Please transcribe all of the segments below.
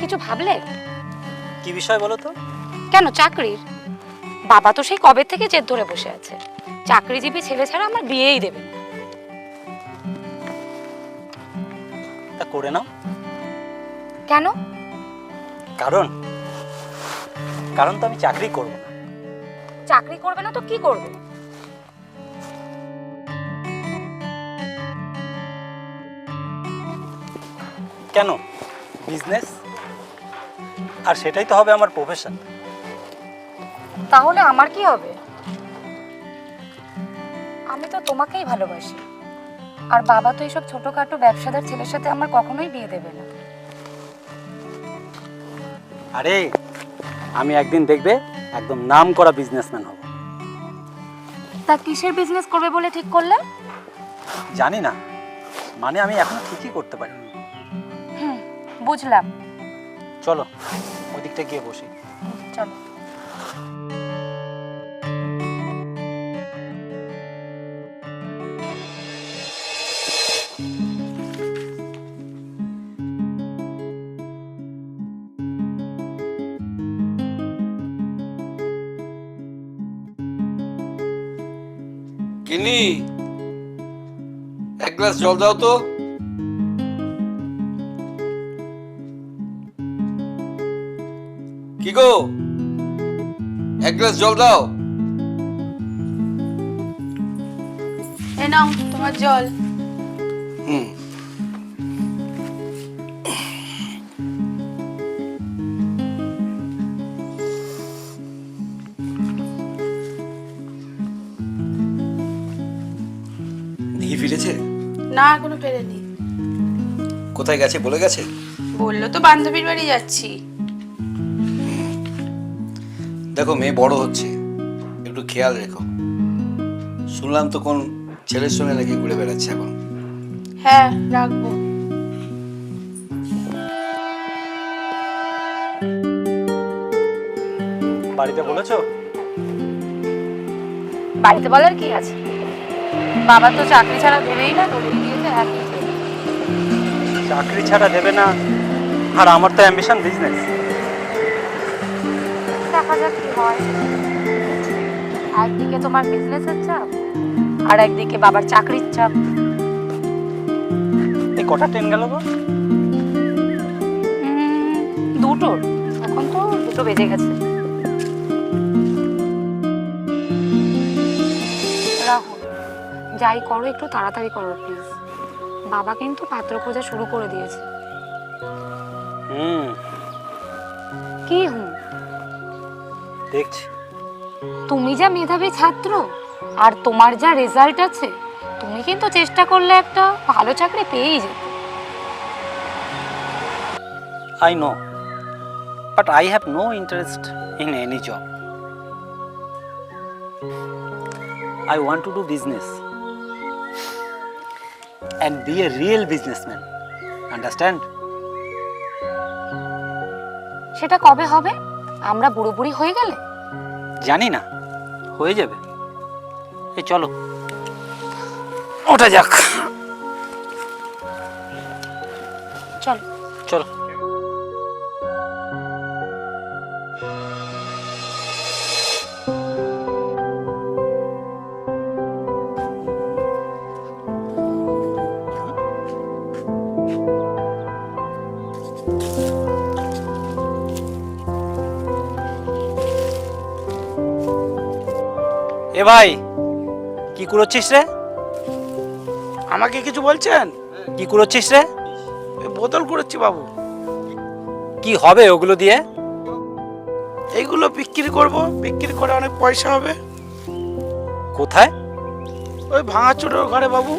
কিছু ভাবলে? কি বিষয় বলো তো? কেন চাকরির? বাবা তো সেই কবে থেকে জেদ ধরে বসে আছে। চাকরিজীবী ছেলে ছাড়া আমার বিয়েই দেবে তা করে নাও। কেন? কারণ? কারণ তো আমি চাকরি করব না। চাকরি করবে না তো কি করবে? কেন? বিজনেস? আর সেটাই তো হবে আমার প্রফেশন তাহলে আমার কি হবে? আমি তো তোমাকেই ভালোবাসি। আর বাবা তো এইসব ছোটখাটো ব্যবসাদার ছেলের সাথে আমার কখনোই বিয়ে দেবে না। আরে আমি একদিন দেখবে একদম নাম করা বিজনেসম্যান হব। তা কিসের বিজনেস করবে বলে ঠিক করলে? জানি না। মানে আমি এখনও ঠিকই করতে পারি। হুম বুঝলাম। চলো ওই দিকটা গিয়ে বসি। চলো। কিনি এক গ্লাস জল দাও তো। কি গো? এক গ্লাস জল দাও। এ নাও তোমার জল। হুম। দিহি ফিরেছে? না এখনও ফেরেনি। কোথায় গেছে বলে গেছে? বলল তো বান্ধবীর বাড়ি যাচ্ছি। দেখো মেয়ে বড় হচ্ছে। একটু খেয়াল রেখো। শুনলাম তো কোন ছেলের সঙ্গে নাকি ঘুরে বেড়াচ্ছে এখন। হ্যাঁ রাখব। বাড়িতে বলেছ? বাড়িতে বলার কি আছে? বাবা তো চাকরি ছাড়া দেবেই না দিয়েছে চাকরি ছাড়া দেবে না। আর আমার তো অ্যাম্বিশন বিজনেস দেখা যাক কি হয়। একদিকে তোমার বিজনেসের চাপ আর একদিকে বাবার চাকরির চাপ। এই কটা ট্রেন গেল গো? দুটোর এখন তো দুটো বেজে গেছে। রাহুল যাই করো একটু তাড়াতাড়ি করো প্লিজ বাবা কিন্তু পাত্র খোঁজা শুরু করে দিয়েছে। হুম। কি হুম? দেখছি। তুমি যা মেধাবী ছাত্র আর তোমার যা রেজাল্ট আছে তুমি কিন্তু চেষ্টা করলে একটা ভালো চাকরি পেয়েই যেত। I know but I have no interest in any job I want to do business and be a real businessman understand সেটা কবে হবে? আমরা বুড়ো বুড়ি হয়ে গেলে? জানি না হয়ে যাবে। এই চলো ওটা যাক। চলো। চলো। এ ভাই কি কুড়োচ্ছিস রে? আমাকে কিছু বলছেন? কি কুড়োচ্ছিস রে? বোতল করেছি বাবু। কি হবে ওগুলো দিয়ে? এইগুলো বিক্রি করব বিক্রি করে অনেক পয়সা হবে। কোথায়? ওই ভাঙাচুরোর ঘরে বাবু।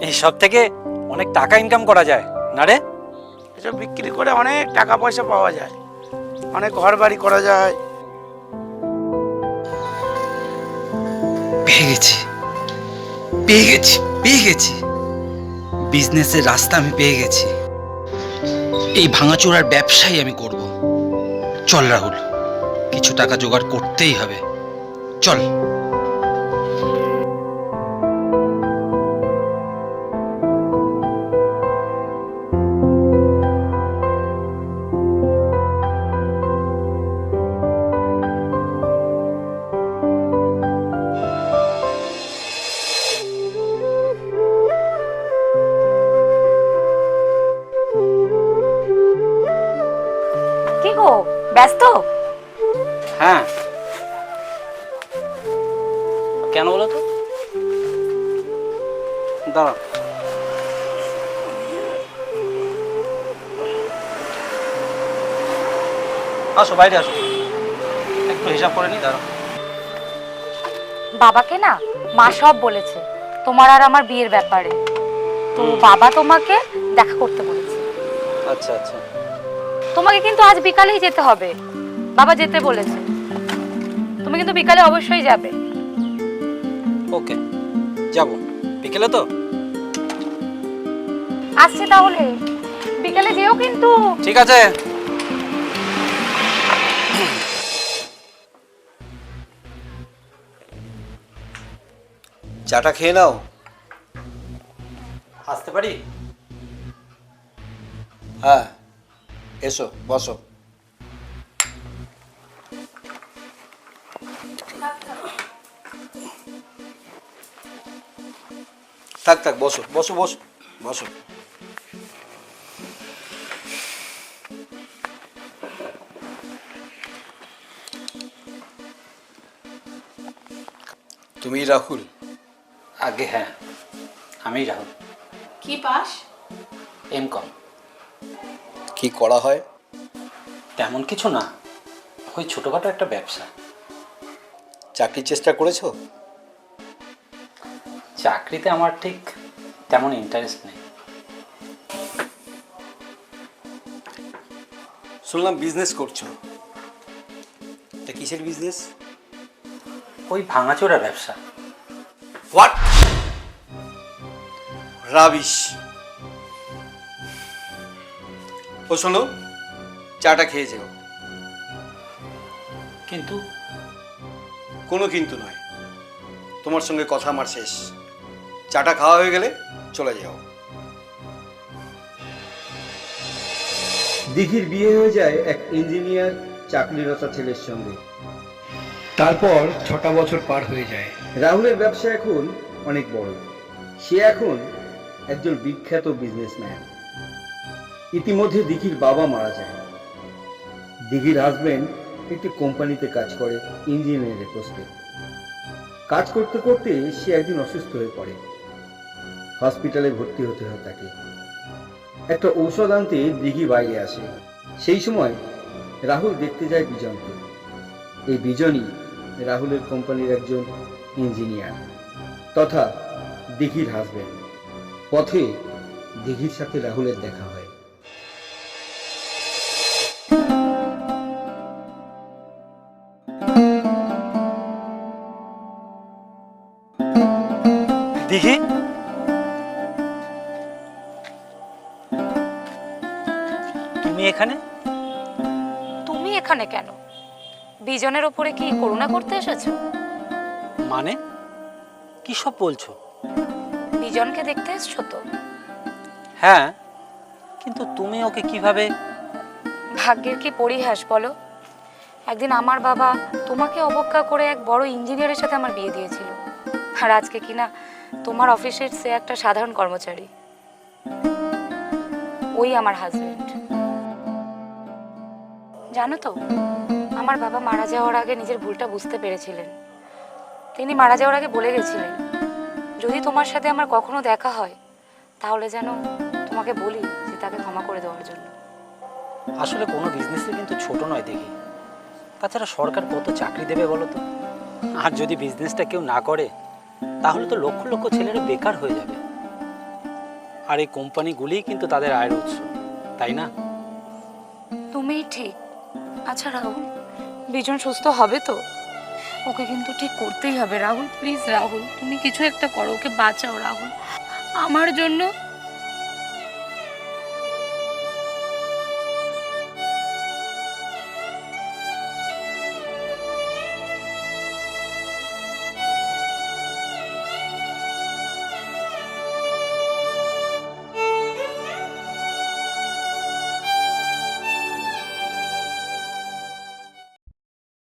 এই সব থেকে অনেক টাকা ইনকাম করা যায় না রে? এসব বিক্রি করে অনেক টাকা পয়সা পাওয়া যায়। অনেক ঘর বাড়ি করা যায়। পেয়ে গেছি। পেয়ে গেছি পেয়ে গেছি। বিজনেসের রাস্তা আমি পেয়ে গেছি। এই ভাঙাচোরার ব্যবসাই আমি করব। চল রাহুল, কিছু টাকা জোগাড় করতেই হবে। চল। আসো বাইরে আসো। একটু হিসাব করে নি দাঁড়া বাবাকে না মা সব বলেছে তোমার আর আমার বিয়ের ব্যাপারে। তো বাবা তোমাকে দেখা করতে বলেছে। আচ্ছা আচ্ছা। তোমাকে কিন্তু আজ বিকালেই যেতে হবে। বাবা যেতে বলেছে। তুমি কিন্তু বিকালে অবশ্যই যাবে। ওকে যাব। বিকেলে তো? আসছে তাহলে। বিকালে যেও কিন্তু। ঠিক আছে। চাটা খেয়ে নাও। আসতে পারি? হ্যাঁ এসো, বসো। থাক থাক, বসো বসো বসো বসো। তুমি রাহুল। আগে হ্যাঁ আমি রাহুল। কি পাস? এম কম কি করা হয়? তেমন কিছু না ওই ছোটোখাটো একটা ব্যবসা। চাকরির চেষ্টা করেছ? চাকরিতে আমার ঠিক তেমন ইন্টারেস্ট নেই। শুনলাম বিজনেস করছ। তা কিসের বিজনেস ওই ভাঙাচোরা ব্যবসা। হোয়াট রাবিশ ও শোনো চাটা খেয়ে যেও। কিন্তু? কোনো কিন্তু নয়। তোমার সঙ্গে কথা আমার শেষ। চাটা খাওয়া হয়ে গেলে চলে যাও। দিঘির বিয়ে হয়ে যায় এক ইঞ্জিনিয়ার চাকরিরত ছেলের সঙ্গে। তারপর ছটা বছর পার হয়ে যায়। রাহুলের ব্যবসা এখন অনেক বড়। সে এখন একজন বিখ্যাত বিজনেসম্যান ইতিমধ্যে দিঘির বাবা মারা যায়। দিঘির হাজবেন্ড একটি কোম্পানিতে কাজ করে ইঞ্জিনিয়ারের পোস্টে কাজ করতে করতে সে একদিন অসুস্থ হয়ে পড়ে। হসপিটালে ভর্তি হতে হয় তাকে। একটা ঔষধ আনতে দিঘি বাইরে আসে। সেই সময় রাহুল দেখতে যায় বিজনকে। এই বিজনই রাহুলের কোম্পানির একজন ইঞ্জিনিয়ার তথা দিঘির হাজবেন্ড পথে দিঘির সাথে রাহুলের দেখা হয়। দিঘি? তুমি এখানে? তুমি এখানে কেন? বিজনের ওপরে কি করুণা করতে এসেছ? মানে? কি সব বলছো? বিজনকে দেখতে এসছো তো? হ্যাঁ কিন্তু তুমি ওকে কীভাবে? ভাগ্যের কি পরিহাস বলো? একদিন আমার বাবা তোমাকে অবজ্ঞা করে এক বড় ইঞ্জিনিয়ারের সাথে আমার বিয়ে দিয়েছিল। আর আজকে কিনা তোমার অফিসের সে একটা সাধারণ কর্মচারী। ওই আমার হাজবেন্ড জানো তো আমার বাবা মারা যাওয়ার আগে নিজের ভুলটা বুঝতে পেরেছিলেন। তিনি মারা যাওয়ার আগে বলে গেছিলেন যদি তোমার সাথে আমার কখনো দেখা হয় তাহলে যেন তোমাকে বলি যে তাকে ক্ষমা করে দেওয়ার জন্য। আসলে কোনো বিজনেসই কিন্তু ছোট নয় দেখি। তাছাড়া সরকার কত চাকরি দেবে বলো তো? আর যদি বিজনেসটা কেউ না করে তাহলে তো লক্ষ লক্ষ ছেলেরা বেকার হয়ে যাবে। আর এই কোম্পানিগুলিই কিন্তু তাদের আয়ের উৎস তাই না? তুমিই ঠিক। আচ্ছা রাহুল বিজন সুস্থ হবে তো? ওকে কিন্তু ঠিক করতেই হবে, রাহুল। প্লিজ রাহুল, তুমি কিছু একটা করো, ওকে বাঁচাও, রাহুল। আমার জন্য